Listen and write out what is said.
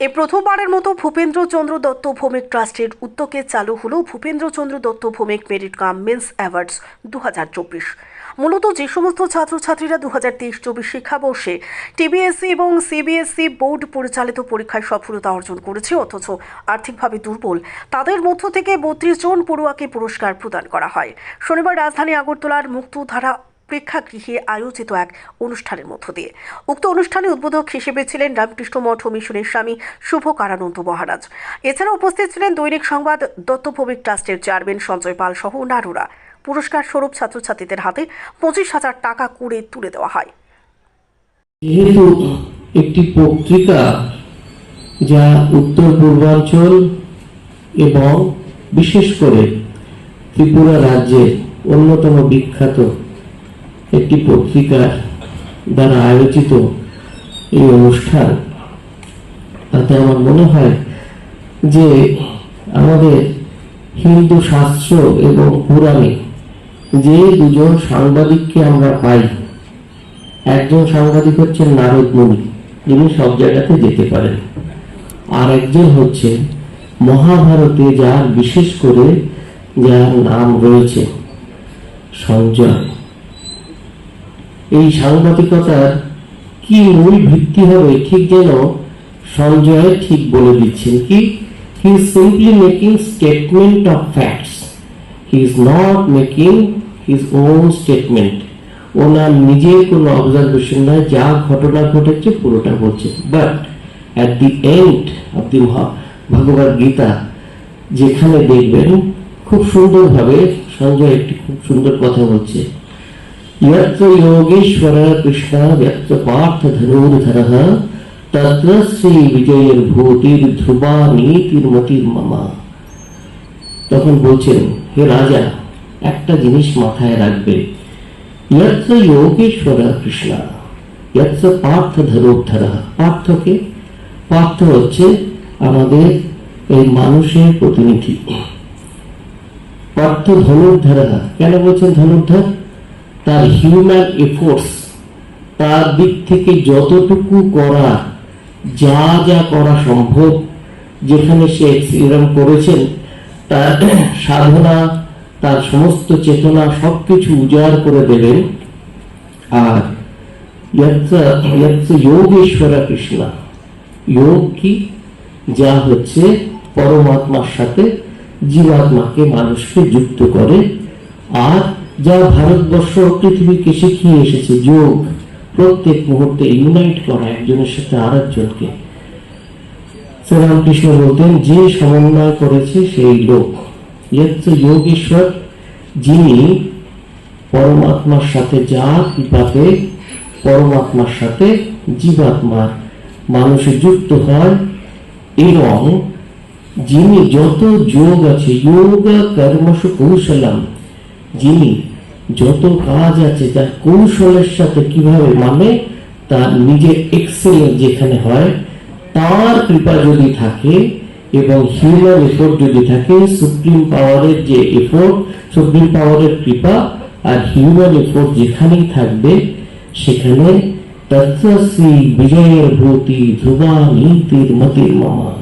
এই প্রথমবারের মতো ভূপেন্দ্র চন্দ্র দত্ত ভৌমিক ট্রাস্টের উদ্যোগে চালু হলো Bhupendra Chandra Dutta Bhowmik merit cum means awards দু হাজার চব্বিশ। মূলত যে সমস্ত ছাত্রছাত্রীরা দু হাজার তেইশ চব্বিশ শিক্ষাবর্ষে টিবিএসসি এবং সিবিএসই বোর্ড পরিচালিত পরীক্ষায় সফলতা অর্জন করেছে, অথচ আর্থিকভাবে দুর্বল, তাদের মধ্য থেকে বত্রিশ জন পড়ুয়াকে পুরস্কার প্রদান করা হয়। শনিবার রাজধানী আগরতলার মুক্তধারা প্রেক্ষাগৃহে আয়োজিত এক অনুষ্ঠানের মধ্য দিয়ে। উক্ত অনুষ্ঠানে উদ্বোধক হিসেবে ছিলেন রামকৃষ্ণ মঠ মিশনের স্বামী শুভ কারানন্দ মহারাজ। এছাড়া উপস্থিত ছিলেন দৈনিক সংবাদ, দত্তভৌমিক ট্রাস্টের চেয়ারম্যান সঞ্জয় পাল সহ নারুরা পুরস্কার স্বরূপ ছাত্রছাত্রীদের হাতে পঁচিশ হাজার টাকা করে তুলে দেওয়া হয়। একটি পত্রিকা যা উত্তর পূর্বাঞ্চল এবং বিশেষ করে ত্রিপুরা রাজ্যের অন্যতম বিখ্যাত একটি পত্রিকার দ্বারা আয়োজিত এই অনুষ্ঠান। তাতে আমার মনে হয় যে আমাদের হিন্দু শাস্ত্র এবং পুরাণে যে দুজন সাংবাদিককে আমরা পাই, একজন সাংবাদিক হচ্ছেন নারদ মুনি যিনি সব জায়গাতে যেতে পারেন। আর একজন হচ্ছে মহাভারতে যার, বিশেষ করে যার নাম রয়েছে সঞ্জয়। এই সাংবাদিকতার কি মূল ভিত্তি হবে, ঠিক যেন সঞ্জয় ঠিক বলে দিচ্ছেন কি? He is simply making statement of facts he is not making his own statement ওনার নিজের কোনো অবজারভেশন নয়, যা ঘটনা ঘটেছে পুরোটা বলছে। But at the end of the Bhagavad Gita যেখানে দেখবেন, খুব সুন্দরভাবে সঞ্জয় একটি খুব সুন্দর কথা বলছে। योगेश्वर कृष्ण व्यक्त पार्थ धरोधर तत्र विजय भूति ध्रुवा नीति ममा तक बोलें हे राजा एक जिन माथाय रखबे योगेश्वर कृष्ण मानुषे प्रतिनिधि पार्थ धनुर्धर क्या बोल धनुर्धर তার হিউম্যান এফোর্টস তার দিক থেকে যতটুকু করা, যা যা করা সম্ভব, যেখানে সে এক্সিরাম করেছেন, তার সাধনা, তার সমস্ত চেতনা সবকিছু উজাড় করে দেবেন। আর যোগেশ্বর কৃষ্ণ। যোগ কি? যা হচ্ছে পরমাত্মার সাথে জীবাত্মাকে মানুষকে যুক্ত করে। আর যা ভারতবর্ষ পৃথিবীকে শিখিয়ে এসেছে, যোগ প্রত্যেক মুহূর্তে ইউনাইট করা একজনের সাথে আরেকজনকে। শ্রীরামকৃষ্ণ বলতেন, যে সমন্বয় করেছে সেই লোক। যোগেশ্বর, যিনি পরমাত্মার সাথে যা কৃপাতে পরমাত্মার সাথে জীবাত্মার মানুষে যুক্ত হয়, এবং যিনি যত যোগ আছে, যোগ কর্মস কৌশলম যিনি যত কাজ আছে তার কৌশলের সাথে কীভাবে মানে তার নিজের এক্সেলেন্স যেখানে হয়, তার কৃপা যদি থাকে এবং হিউম্যান এফোর্ট যদি থাকে সুপ্রিম পাওয়ারের যে এফোর্ট সুপ্রিম পাওয়ারের কৃপা আর হিউম্যান এফোর্ট যেখানেই থাকবে, সেখানে তত্ত্বশ্রী বিজয়ের ভূতি ধ্রুবা নীতির মতির মামা।